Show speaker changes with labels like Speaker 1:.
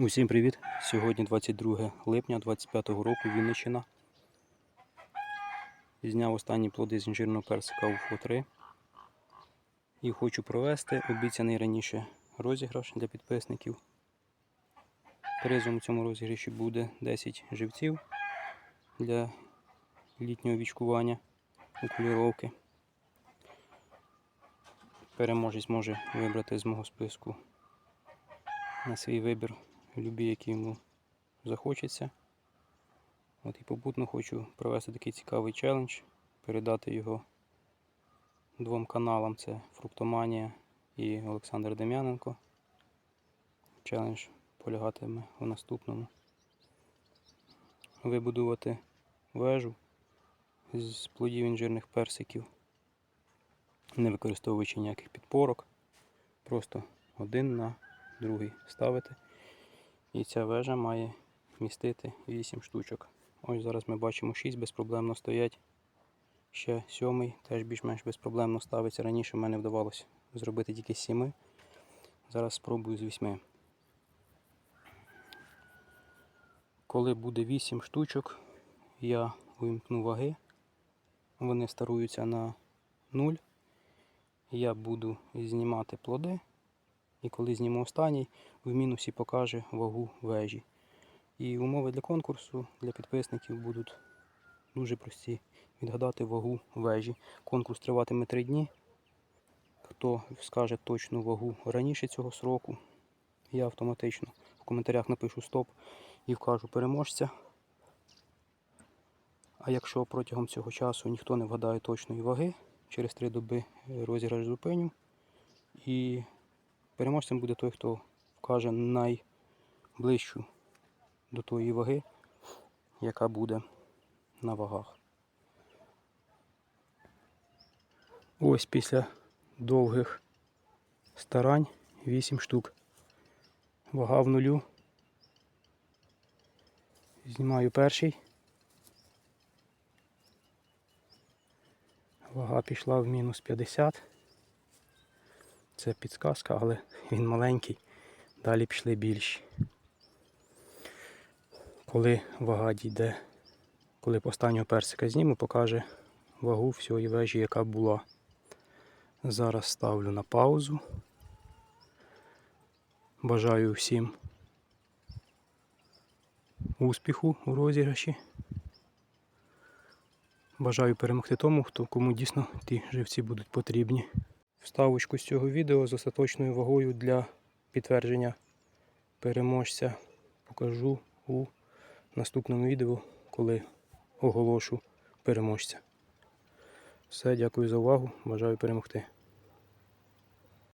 Speaker 1: Усім привіт! Сьогодні 22 липня 25 року Вінниччина. Зняв останні плоди з інжирного персика у ФО3. І хочу провести обіцяний раніше розіграш для підписників. Призом у цьому розіграші буде 10 живців для літнього вічкування окуліровки. Переможець може вибрати з мого списку на свій вибір любі, які йому захочеться. От і попутно хочу провести такий цікавий челендж, передати його двом каналам: це Фруктоманія і Олександр Дем'яненко. Челендж полягатиме у наступному. Вибудувати вежу з плодів інжирних персиків, не використовуючи ніяких підпорок, просто один на другий ставити. І ця вежа має містити 8 штучок. Ось зараз ми бачимо 6 безпроблемно стоять. Ще сьомий теж більш-менш безпроблемно ставиться. Раніше в мене вдавалося зробити тільки з 7. Зараз спробую з 8. Коли буде 8 штучок, я увімкну ваги. Вони старуються на 0. Я буду знімати плоди. І коли зніму останній, в мінусі покаже вагу вежі. І умови для конкурсу для підписників будуть дуже прості. Відгадати вагу вежі. Конкурс триватиме 3 дні. Хто скаже точну вагу раніше цього сроку, я автоматично в коментарях напишу стоп і вкажу переможця. А якщо протягом цього часу ніхто не вгадає точної ваги, через 3 доби розіграш зупиню. І Переможцем буде той, хто вкаже найближчу до тої ваги, яка буде на вагах. Ось після довгих старань 8 штук. Вага в нулю. Знімаю перший. Вага пішла в мінус 50. Це підсказка, але він маленький. Далі пішли більші. Коли вага дійде, коли останнього персика зніму, покаже вагу всієї вежі, яка була. Зараз ставлю на паузу. Бажаю всім успіху у розіграші. Бажаю перемогти тому, хто кому дійсно ті живці будуть потрібні вставочку з цього відео з остаточною вагою для підтвердження переможця покажу у наступному відео, коли оголошу переможця. Все, дякую за увагу. Бажаю перемогти.